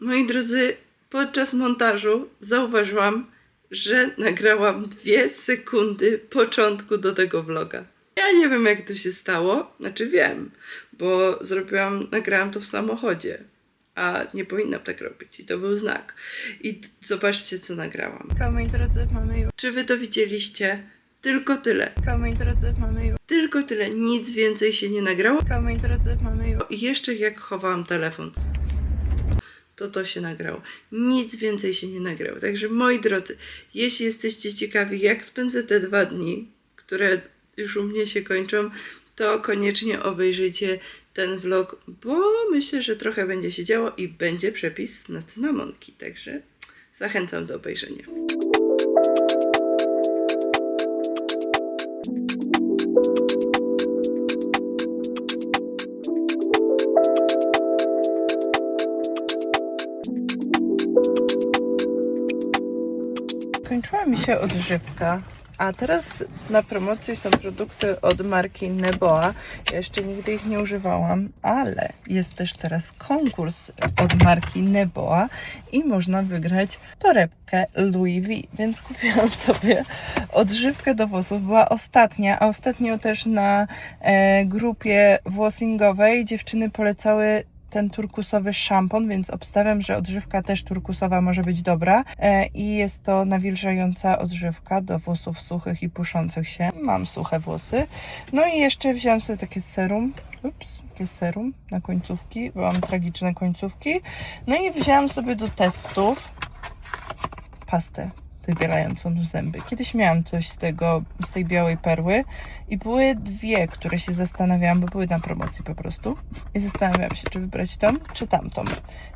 Moi drodzy, podczas montażu zauważyłam, że nagrałam dwie sekundy początku do tego vloga. Ja nie wiem, jak to się stało. Znaczy wiem, bo zrobiłam, nagrałam to w samochodzie, a nie powinnam tak robić. I to był znak. I zobaczcie, co nagrałam. Moi drodzy, mamy już. Czy wy to widzieliście? Tylko tyle. Moi drodzy, mamy już. Tylko tyle. Nic więcej się nie nagrało. Moi drodzy, mamy już. I jeszcze jak chowałam telefon to to się nagrało. Nic więcej się nie nagrało. Także moi drodzy, jeśli jesteście ciekawi, jak spędzę te dwa dni, które już u mnie się kończą, to koniecznie obejrzyjcie ten vlog, bo myślę, że trochę będzie się działo i będzie przepis na cynamonki. Także zachęcam do obejrzenia. Kończyła mi się odżywka, a teraz na promocji są produkty od marki Neboa. Ja jeszcze nigdy ich nie używałam, ale jest też teraz konkurs od marki Neboa i można wygrać torebkę Louis V, więc kupiłam sobie odżywkę do włosów. Była ostatnia, a ostatnio też na e, grupie włosingowej dziewczyny polecały ten turkusowy szampon, więc obstawiam, że odżywka też turkusowa może być dobra. E, I jest to nawilżająca odżywka do włosów suchych i puszących się. Mam suche włosy. No i jeszcze wziąłem sobie takie serum. Ups, takie serum na końcówki, bo mam tragiczne końcówki. No i wziąłem sobie do testów pastę wybielającą zęby. Kiedyś miałam coś z tego, z tej białej perły i były dwie, które się zastanawiałam, bo były na promocji po prostu. I zastanawiałam się, czy wybrać tą, czy tamtą.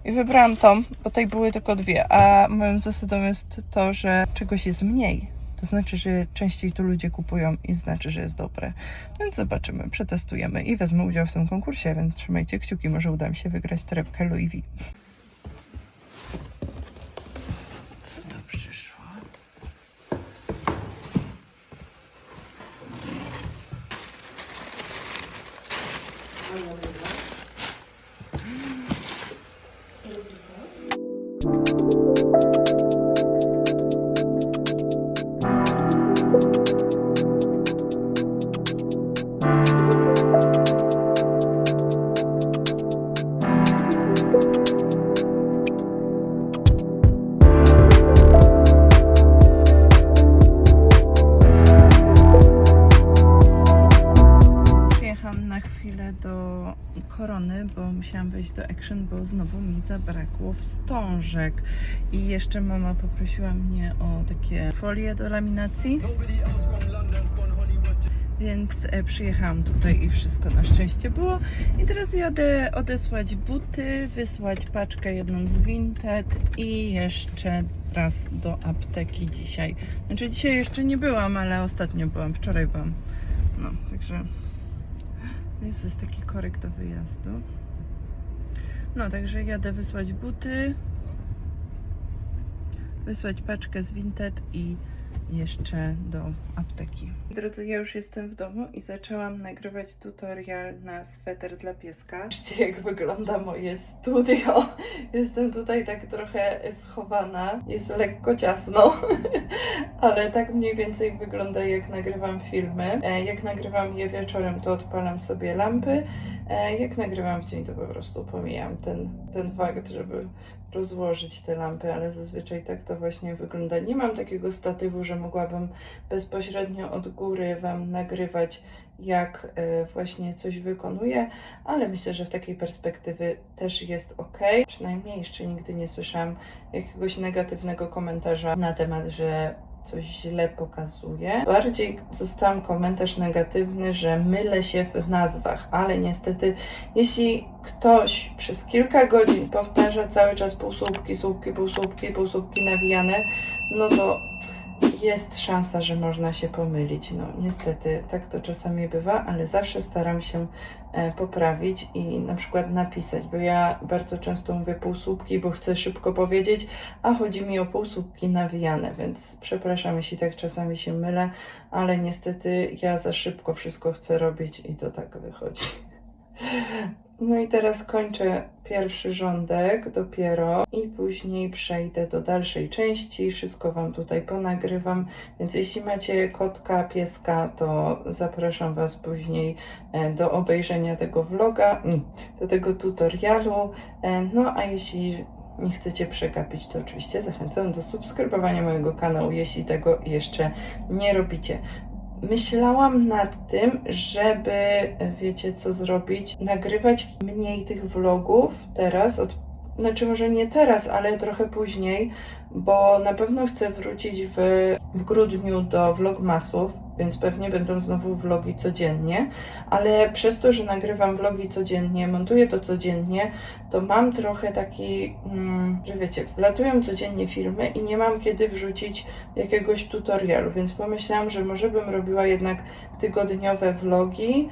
I wybrałam tą, bo tej były tylko dwie, a moją zasadą jest to, że czegoś jest mniej. To znaczy, że częściej to ludzie kupują i znaczy, że jest dobre. Więc zobaczymy, przetestujemy i wezmę udział w tym konkursie, więc trzymajcie kciuki, może uda mi się wygrać torebkę Louis V. Co zabrakło wstążek. I jeszcze mama poprosiła mnie o takie folie do laminacji. Więc e, przyjechałam tutaj i wszystko na szczęście było. I teraz jadę odesłać buty, wysłać paczkę jedną z Vinted i jeszcze raz do apteki dzisiaj. Znaczy dzisiaj jeszcze nie byłam, ale ostatnio byłam, wczoraj byłam. No, także jest, jest taki korek do wyjazdu. No, także jadę wysłać buty, wysłać paczkę z Vinted i jeszcze do apteki. Drodzy, ja już jestem w domu i zaczęłam nagrywać tutorial na sweter dla pieska. Zobaczcie, jak wygląda moje studio. Jestem tutaj tak trochę schowana. Jest lekko ciasno, ale tak mniej więcej wygląda, jak nagrywam filmy. E, Jak nagrywam je wieczorem, to odpalam sobie lampy. E, Jak nagrywam w dzień, to po prostu pomijam ten, ten fakt, żeby rozłożyć te lampy, ale zazwyczaj tak to właśnie wygląda. Nie mam takiego statywu, że mogłabym bezpośrednio od góry Wam nagrywać, jak e, właśnie coś wykonuję, ale myślę, że w takiej perspektywy też jest ok. Przynajmniej jeszcze nigdy nie słyszałam jakiegoś negatywnego komentarza na temat, że coś źle pokazuje. Bardziej dostałam komentarz negatywny, że mylę się w nazwach, ale niestety, jeśli ktoś przez kilka godzin powtarza cały czas półsłupki, słupki, półsłupki, półsłupki nawijane, no to jest szansa, że można się pomylić. No niestety tak to czasami bywa, ale zawsze staram się e, poprawić i na przykład napisać, bo ja bardzo często mówię półsłupki, bo chcę szybko powiedzieć, a chodzi mi o półsłupki nawijane, więc przepraszam, jeśli tak czasami się mylę, ale niestety ja za szybko wszystko chcę robić i to tak wychodzi. No i teraz kończę pierwszy rządek dopiero i później przejdę do dalszej części. Wszystko Wam tutaj ponagrywam, więc jeśli macie kotka, pieska, to zapraszam Was później e, do obejrzenia tego vloga, mm, do tego tutorialu. E, No a jeśli nie chcecie przegapić, to oczywiście zachęcam do subskrybowania mojego kanału, jeśli tego jeszcze nie robicie. Myślałam nad tym, żeby, wiecie co zrobić, nagrywać mniej tych vlogów teraz, od, znaczy może nie teraz, ale trochę później, bo na pewno chcę wrócić w, w grudniu do vlogmasów, więc pewnie będą znowu vlogi codziennie, ale przez to, że nagrywam vlogi codziennie, montuję to codziennie, to mam trochę taki, mm, że wiecie, wlatują codziennie filmy i nie mam kiedy wrzucić jakiegoś tutorialu, więc pomyślałam, że może bym robiła jednak tygodniowe vlogi.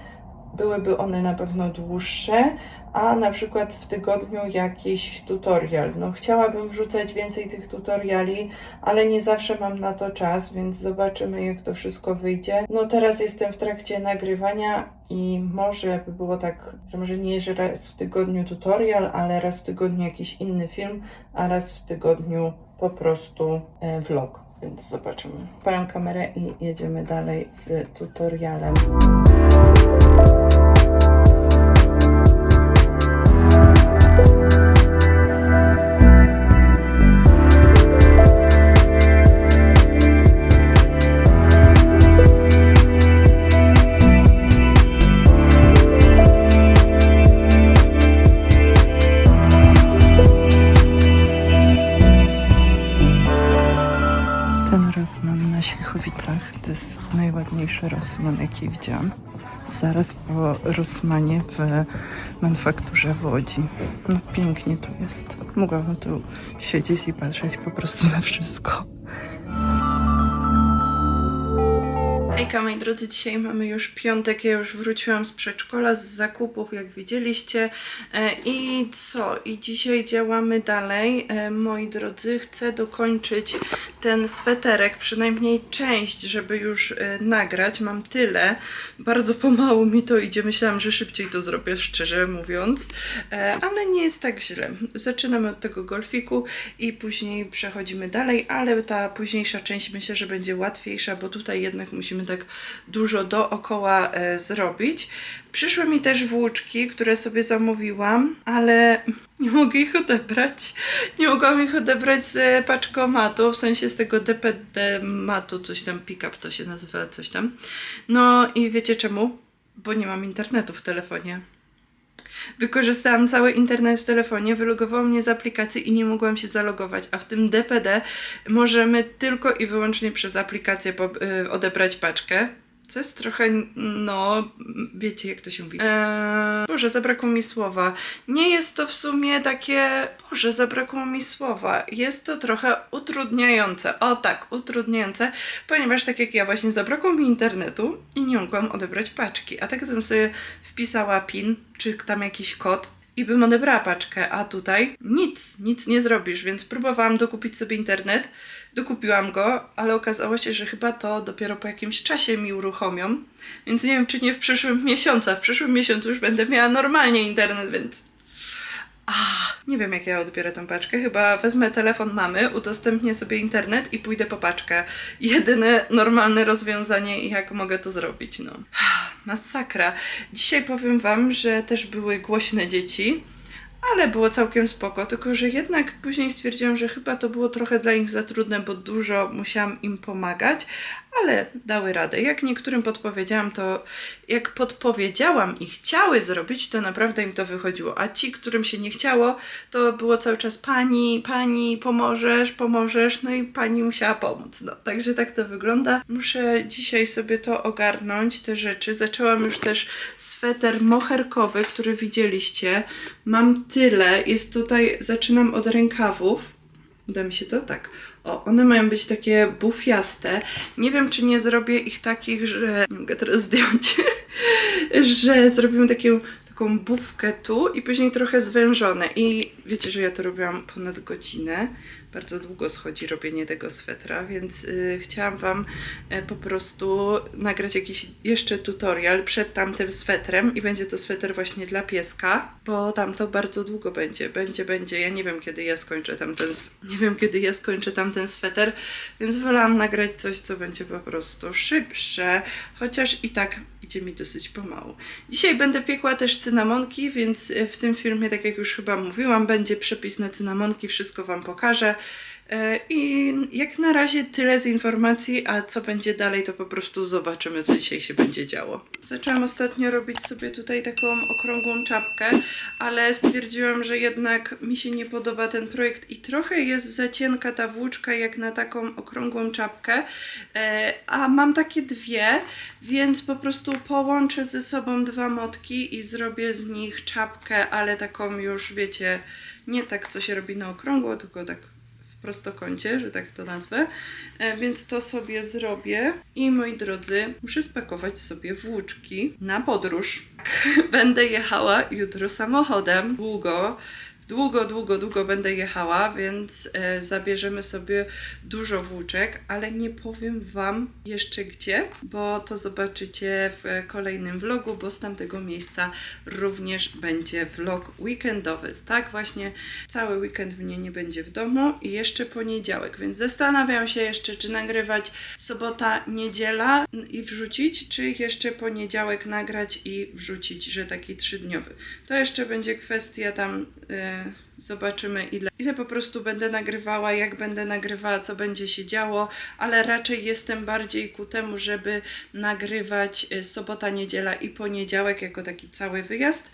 Byłyby one na pewno dłuższe, a na przykład w tygodniu jakiś tutorial. No, chciałabym wrzucać więcej tych tutoriali, ale nie zawsze mam na to czas, więc zobaczymy, jak to wszystko wyjdzie. No, teraz jestem w trakcie nagrywania i może by było tak, że może nie raz w tygodniu tutorial, ale raz w tygodniu jakiś inny film, a raz w tygodniu po prostu e, vlog. Więc zobaczymy. Palam kamerę i jedziemy dalej z tutorialem. Najładniejszy Rossmann, jaki widziałam. Zaraz po Rossmanie w manufakturze w Łodzi. No pięknie tu jest. Mogłabym tu siedzieć i patrzeć po prostu na wszystko. Hejka moi drodzy, dzisiaj mamy już piątek, ja już wróciłam z przedszkola, z zakupów jak widzieliście E, i co? I dzisiaj działamy dalej. E, Moi drodzy, chcę dokończyć ten sweterek, przynajmniej część, żeby już e, nagrać. Mam tyle, bardzo pomału mi to idzie, myślałam, że szybciej to zrobię, szczerze mówiąc, ale nie jest tak źle. Zaczynamy od tego golfiku i później przechodzimy dalej, ale ta późniejsza część myślę, że będzie łatwiejsza, bo tutaj jednak musimy tak dużo dookoła e, zrobić. Przyszły mi też włóczki, które sobie zamówiłam, ale nie mogę ich odebrać. Nie mogłam ich odebrać z paczkomatu, w sensie z tego DPD matu, coś tam, pick-up to się nazywa, coś tam. No i wiecie czemu? Bo nie mam internetu w telefonie. Wykorzystałam cały internet w telefonie, wylogowało mnie z aplikacji i nie mogłam się zalogować, a w tym DPD możemy tylko i wyłącznie przez aplikację y, odebrać paczkę. Co jest trochę, no, wiecie jak to się mówi. Eee, Boże, zabrakło mi słowa. Nie jest to w sumie takie, Boże, zabrakło mi słowa. Jest to trochę utrudniające. O tak, utrudniające, ponieważ tak jak ja właśnie zabrakło mi internetu i nie mogłam odebrać paczki. A tak gdybym sobie wpisała PIN, czy tam jakiś kod, i bym odebrała paczkę, a tutaj nic, nic nie zrobisz, więc próbowałam dokupić sobie internet, dokupiłam go, ale okazało się, że chyba to dopiero po jakimś czasie mi uruchomią, więc nie wiem, czy nie w przyszłym miesiącu, a w przyszłym miesiącu już będę miała normalnie internet, więc... Ah, nie wiem, jak ja odbiorę tę paczkę. Chyba wezmę telefon mamy, udostępnię sobie internet i pójdę po paczkę. Jedyne normalne rozwiązanie, jak mogę to zrobić, no. Masakra. Dzisiaj powiem Wam, że też były głośne dzieci, ale było całkiem spoko, tylko że jednak później stwierdziłam, że chyba to było trochę dla nich za trudne, bo dużo musiałam im pomagać, ale dały radę. Jak niektórym podpowiedziałam, to jak podpowiedziałam i chciały zrobić, to naprawdę im to wychodziło. A ci, którym się nie chciało, to było cały czas pani, pani, pomożesz, pomożesz, no i pani musiała pomóc. No, także tak to wygląda. Muszę dzisiaj sobie to ogarnąć, te rzeczy. Zaczęłam już też sweter moherkowy, który widzieliście. Mam tyle. Jest tutaj, zaczynam od rękawów. Uda mi się to? Tak. O, one mają być takie bufiaste. Nie wiem, czy nie zrobię ich takich, że. Nie mogę teraz zdjąć. że zrobimy taką, taką bufkę tu i później trochę zwężone. I Wiecie, że ja to robiłam ponad godzinę. Bardzo długo schodzi robienie tego swetra, więc y, chciałam Wam e, po prostu nagrać jakiś jeszcze tutorial przed tamtym swetrem i będzie to sweter właśnie dla pieska, bo tam to bardzo długo będzie. Będzie, będzie. Ja nie wiem, kiedy ja skończę tamten, nie wiem, kiedy ja skończę tamten sweter, więc wolałam nagrać coś, co będzie po prostu szybsze, chociaż i tak idzie mi dosyć pomału. Dzisiaj będę piekła też cynamonki, więc e, w tym filmie, tak jak już chyba mówiłam, będzie przepis na cynamonki, wszystko Wam pokażę. E, I jak na razie tyle z informacji, a co będzie dalej, to po prostu zobaczymy, co dzisiaj się będzie działo. Zaczęłam ostatnio robić sobie tutaj taką okrągłą czapkę, ale stwierdziłam, że jednak mi się nie podoba ten projekt i trochę jest za cienka ta włóczka jak na taką okrągłą czapkę, e, a mam takie dwie, więc po prostu połączę ze sobą dwa motki i zrobię z nich czapkę, ale taką już, wiecie, nie tak, co się robi na okrągło, tylko tak prostokącie, że tak to nazwę. E, Więc to sobie zrobię. I moi drodzy, muszę spakować sobie włóczki na podróż. Będę jechała jutro samochodem długo. Długo, długo, długo będę jechała, więc e, zabierzemy sobie dużo włóczek, ale nie powiem Wam jeszcze gdzie, bo to zobaczycie w kolejnym vlogu, bo z tamtego miejsca również będzie vlog weekendowy. Tak właśnie, cały weekend mnie nie będzie w domu i jeszcze poniedziałek, więc zastanawiam się jeszcze, czy nagrywać sobota, niedziela i wrzucić, czy jeszcze poniedziałek nagrać i wrzucić, że taki trzydniowy. To jeszcze będzie kwestia tam. Y, Zobaczymy, ile, ile po prostu będę nagrywała, jak będę nagrywała, co będzie się działo, ale raczej jestem bardziej ku temu, żeby nagrywać y, sobota, niedziela i poniedziałek jako taki cały wyjazd.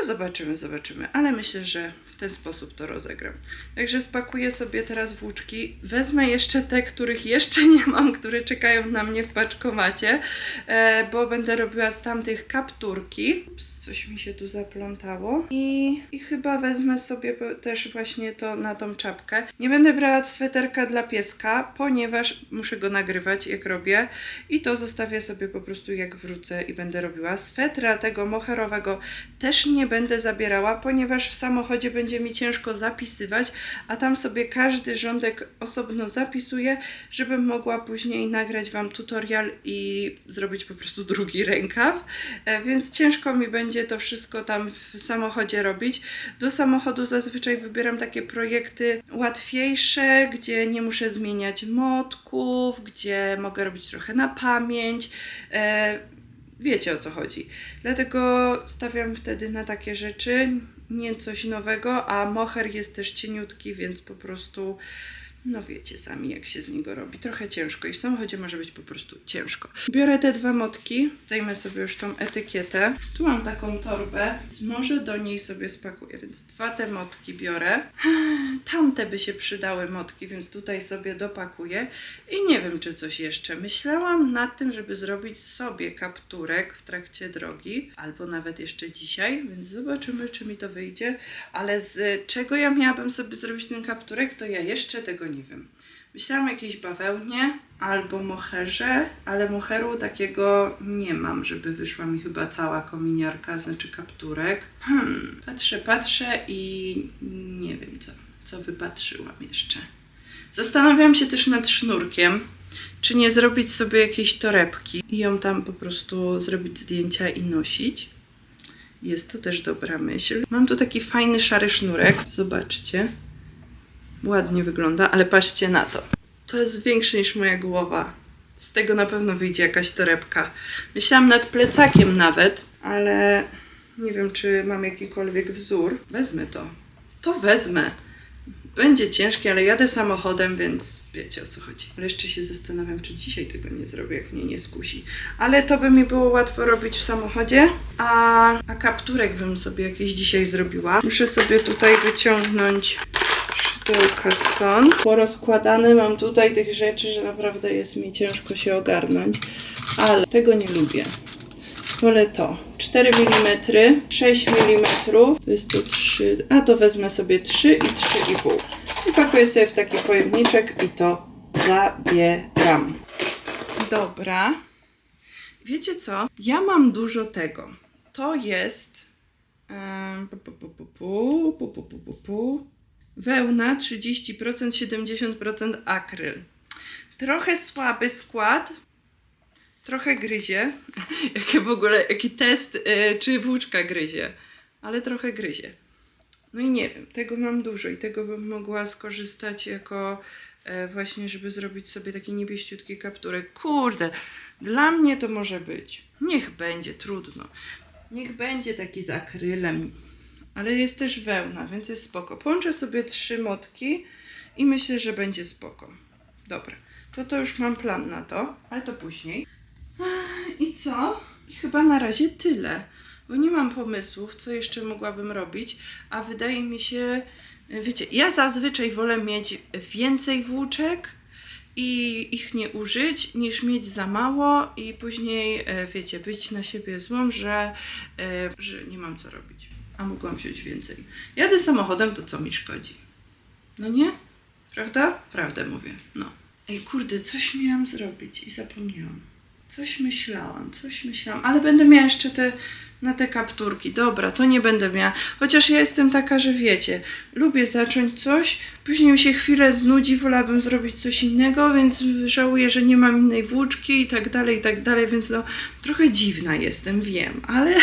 No zobaczymy, zobaczymy, ale myślę, że w ten sposób to rozegram. Także spakuję sobie teraz włóczki. Wezmę jeszcze te, których jeszcze nie mam, które czekają na mnie w paczkomacie, e, bo będę robiła z tamtych kapturki. Ups, coś mi się tu zaplątało. I, I chyba wezmę sobie też właśnie to na tą czapkę. Nie będę brała sweterka dla pieska, ponieważ muszę go nagrywać, jak robię. I to zostawię sobie po prostu jak wrócę i będę robiła. Swetra tego moherowego też nie będę zabierała, ponieważ w samochodzie będzie mi ciężko zapisywać, a tam sobie każdy rządek osobno zapisuję, żebym mogła później nagrać Wam tutorial i zrobić po prostu drugi rękaw. E, Więc ciężko mi będzie to wszystko tam w samochodzie robić. Do samochodu zazwyczaj wybieram takie projekty łatwiejsze, gdzie nie muszę zmieniać motków, gdzie mogę robić trochę na pamięć. E, Wiecie o co chodzi. Dlatego stawiam wtedy na takie rzeczy, nie coś nowego, a moher jest też cieniutki, więc po prostu, no wiecie sami jak się z niego robi. Trochę ciężko i w samochodzie może być po prostu ciężko. Biorę te dwa motki, zdejmę sobie już tą etykietę. Tu mam taką torbę, może do niej sobie spakuję, więc dwa te motki biorę. Tamte by się przydały motki, więc tutaj sobie dopakuję. I nie wiem, czy coś jeszcze. Myślałam nad tym, żeby zrobić sobie kapturek w trakcie drogi, albo nawet jeszcze dzisiaj, więc zobaczymy, czy mi to wyjdzie. Ale z czego ja miałabym sobie zrobić ten kapturek, to ja jeszcze tego nie wiem. Myślałam o jakiejś bawełnie albo moherze, ale moheru takiego nie mam, żeby wyszła mi chyba cała kominiarka, znaczy kapturek. Hmm, patrzę, patrzę i nie wiem co, co wypatrzyłam jeszcze. Zastanawiam się też nad sznurkiem, czy nie zrobić sobie jakiejś torebki i ją tam po prostu zrobić zdjęcia i nosić. Jest to też dobra myśl. Mam tu taki fajny szary sznurek. Zobaczcie. Ładnie wygląda, ale patrzcie na to. To jest większe niż moja głowa. Z tego na pewno wyjdzie jakaś torebka. Myślałam nad plecakiem nawet, ale nie wiem, czy mam jakikolwiek wzór. Wezmę to. To wezmę. Będzie ciężkie, ale jadę samochodem, więc wiecie o co chodzi. Ale jeszcze się zastanawiam, czy dzisiaj tego nie zrobię, jak mnie nie skusi. Ale to by mi było łatwo robić w samochodzie, a, a kapturek bym sobie jakiś dzisiaj zrobiła. Muszę sobie tutaj wyciągnąć sztyłka stąd. Porozkładane mam tutaj tych rzeczy, że naprawdę jest mi ciężko się ogarnąć, ale tego nie lubię. Wolę to. 4 mm, 6 mm, to jest to 3, a to wezmę sobie 3 i 3,5. I pakuję sobie w taki pojemniczek i to zabieram. Dobra. Wiecie co? Ja mam dużo tego. To jest pu, pu, pu, pu, pu, pu, pu, pu, pu. Wełna 30%, 70% akryl. Trochę słaby skład, trochę gryzie. Jakie w ogóle, jaki test, y, czy włóczka gryzie, ale trochę gryzie. No i nie wiem, tego mam dużo i tego bym mogła skorzystać jako e, właśnie, żeby zrobić sobie taki niebieściutki kapturek. Kurde, dla mnie to może być. Niech będzie, trudno. Niech będzie taki z akrylem, ale jest też wełna, więc jest spoko. Połączę sobie trzy motki i myślę, że będzie spoko. Dobra, to to już mam plan na to, ale to później. I co? Chyba na razie tyle, bo nie mam pomysłów, co jeszcze mogłabym robić, a wydaje mi się, wiecie, ja zazwyczaj wolę mieć więcej włóczek i ich nie użyć, niż mieć za mało i później, e, wiecie, być na siebie złą, że, e, że nie mam co robić, a mogłam wziąć więcej. Jadę samochodem, to co mi szkodzi? No nie? Prawda? Prawdę mówię, no. Ej, kurde, coś miałam zrobić i zapomniałam. Coś myślałam, coś myślałam, ale będę miała jeszcze te na te kapturki. Dobra, to nie będę miała. Chociaż ja jestem taka, że wiecie, lubię zacząć coś, później mi się chwilę znudzi, wolałabym zrobić coś innego, więc żałuję, że nie mam innej włóczki i tak dalej, i tak dalej, więc no trochę dziwna jestem, wiem, ale,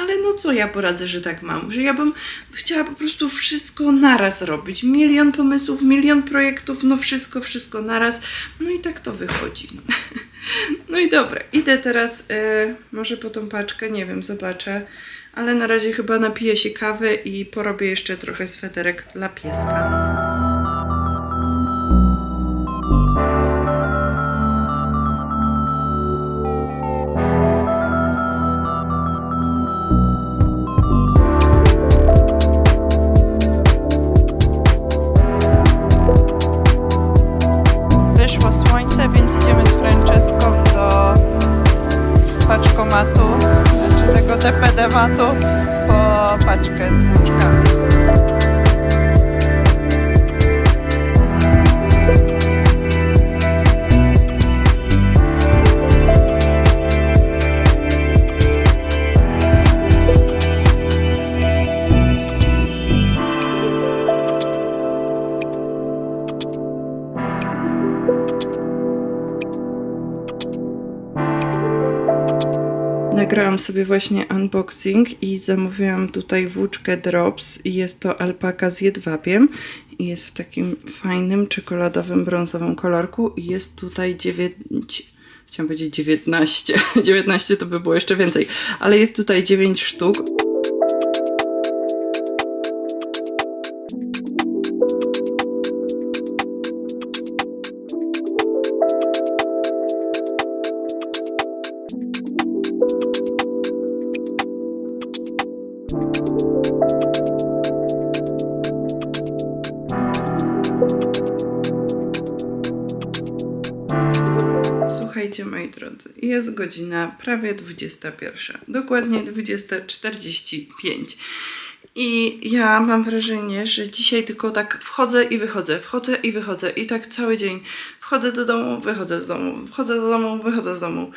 ale no co ja poradzę, że tak mam, że ja bym chciała po prostu wszystko naraz robić. Milion pomysłów, milion projektów, no wszystko, wszystko naraz. No i tak to wychodzi. No. No i dobra, idę teraz e, może po tą paczkę, nie wiem, zobaczę. Ale na razie chyba napiję się kawy i porobię jeszcze trochę sweterek dla pieska. Znaczy tego DPD-matu po paczkę z włóczkami. Nagrałam sobie właśnie unboxing i zamówiłam tutaj włóczkę Drops i jest to alpaka z jedwabiem. I jest w takim fajnym czekoladowym, brązowym kolorku i jest tutaj 9 chciałam powiedzieć 19 19 to by było jeszcze więcej, ale jest tutaj 9 sztuk godzina prawie 21, dokładnie 20.45. I ja mam wrażenie, że dzisiaj tylko tak wchodzę i wychodzę, wchodzę i wychodzę, i tak cały dzień wchodzę do domu, wychodzę z domu, wchodzę do domu, wychodzę z domu.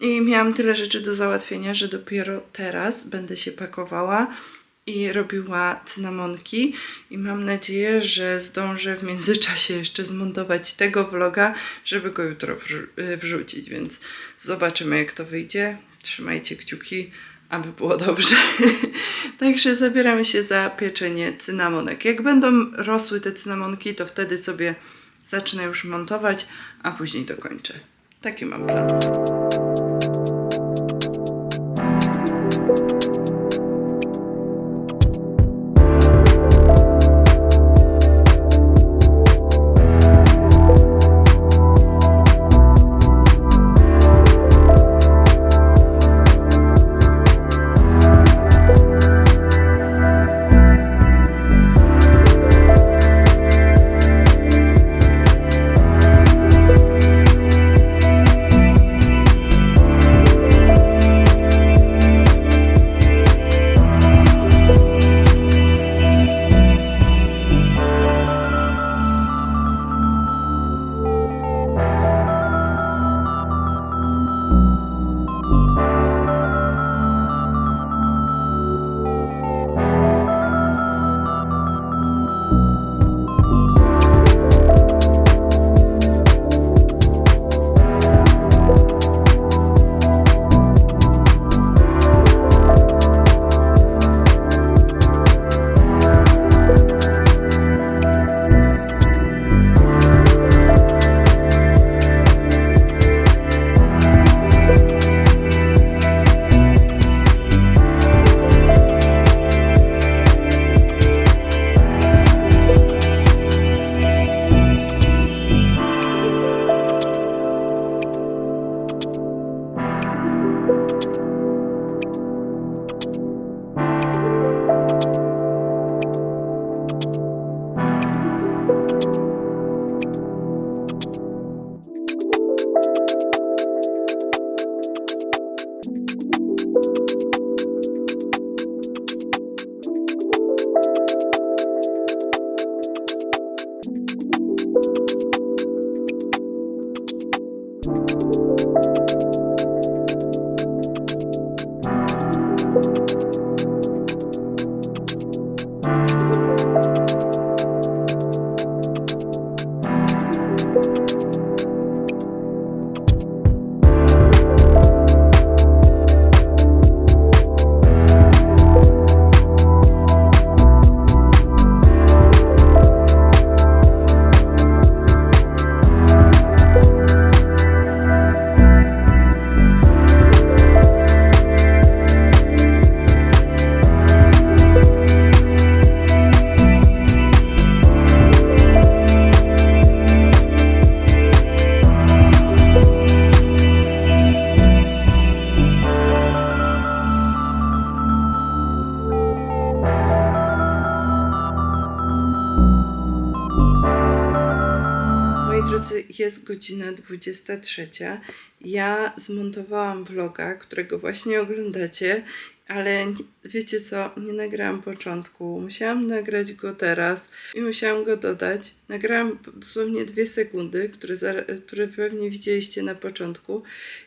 I miałam tyle rzeczy do załatwienia, że dopiero teraz będę się pakowała i robiła cynamonki i mam nadzieję, że zdążę w międzyczasie jeszcze zmontować tego vloga, żeby go jutro y, wrzucić, więc zobaczymy jak to wyjdzie. Trzymajcie kciuki, aby było dobrze. Także zabieramy się za pieczenie cynamonek. Jak będą rosły te cynamonki, to wtedy sobie zacznę już montować, a później dokończę. Taki mam plan. Jest godzina 23. Ja zmontowałam vloga, którego właśnie oglądacie, ale wiecie co, nie nagrałam początku. Musiałam nagrać go teraz i musiałam go dodać. Nagrałam dosłownie dwie sekundy, które, zar- które pewnie widzieliście na początku.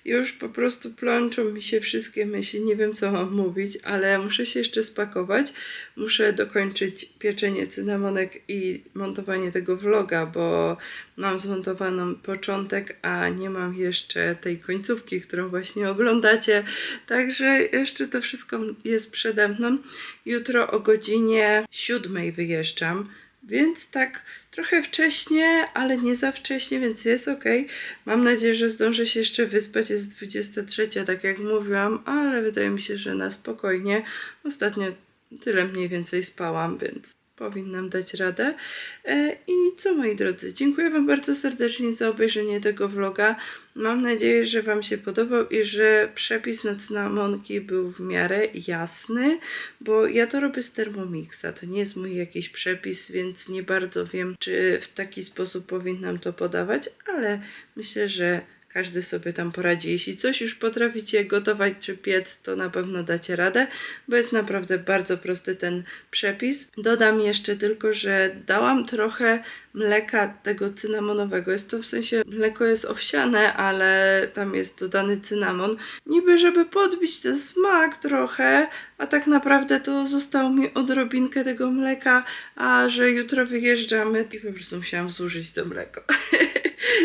I już po prostu plączą mi się wszystkie myśli, nie wiem co mam mówić, ale muszę się jeszcze spakować. Muszę dokończyć pieczenie cynamonek i montowanie tego vloga, bo mam zmontowaną początek, a nie mam jeszcze tej końcówki, którą właśnie oglądacie. Także jeszcze to wszystko jest przede mną. Jutro o godzinie siódmej wyjeżdżam, więc tak trochę wcześnie, ale nie za wcześnie, więc jest ok. Mam nadzieję, że zdążę się jeszcze wyspać. Jest 23, tak jak mówiłam, ale wydaje mi się, że na spokojnie. Ostatnio tyle mniej więcej spałam, więc powinnam dać radę. E, I co moi drodzy, dziękuję Wam bardzo serdecznie za obejrzenie tego vloga. Mam nadzieję, że Wam się podobał i że przepis na cynamonki był w miarę jasny, bo ja to robię z Thermomixa. To nie jest mój jakiś przepis, więc nie bardzo wiem, czy w taki sposób powinnam to podawać, ale myślę, że każdy sobie tam poradzi. Jeśli coś już potraficie gotować czy piec, to na pewno dacie radę, bo jest naprawdę bardzo prosty ten przepis. Dodam jeszcze tylko, że dałam trochę mleka tego cynamonowego. Jest to w sensie, mleko jest owsiane, ale tam jest dodany cynamon. Niby, żeby podbić ten smak trochę, a tak naprawdę to zostało mi odrobinkę tego mleka, a że jutro wyjeżdżamy i po prostu musiałam zużyć to mleko.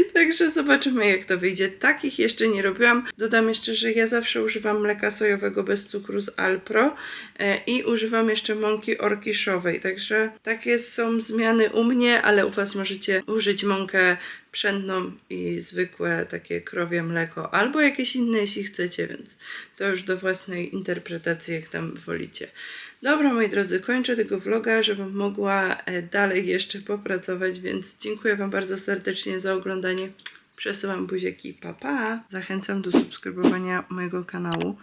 Także zobaczymy, jak to wyjdzie. Takich jeszcze nie robiłam. Dodam jeszcze, że ja zawsze używam mleka sojowego bez cukru z Alpro e, i używam jeszcze mąki orkiszowej. Także takie są zmiany u mnie, ale u Was możecie użyć mąkę pszenną i zwykłe takie krowie mleko, albo jakieś inne, jeśli chcecie, więc to już do własnej interpretacji, jak tam wolicie. Dobra, moi drodzy, kończę tego vloga, żebym mogła e, dalej jeszcze popracować, więc dziękuję Wam bardzo serdecznie za oglądanie. Przesyłam buziaki, pa pa! Zachęcam do subskrybowania mojego kanału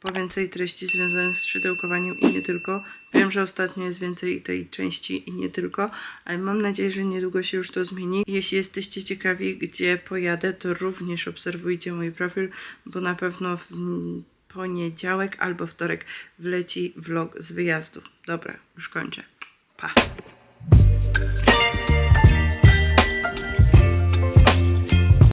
po więcej treści związanych z szydełkowaniem i nie tylko. Wiem, że ostatnio jest więcej tej części i nie tylko, ale mam nadzieję, że niedługo się już to zmieni. Jeśli jesteście ciekawi, gdzie pojadę, to również obserwujcie mój profil, bo na pewno w poniedziałek albo wtorek wleci vlog z wyjazdu. Dobra, już kończę. Pa!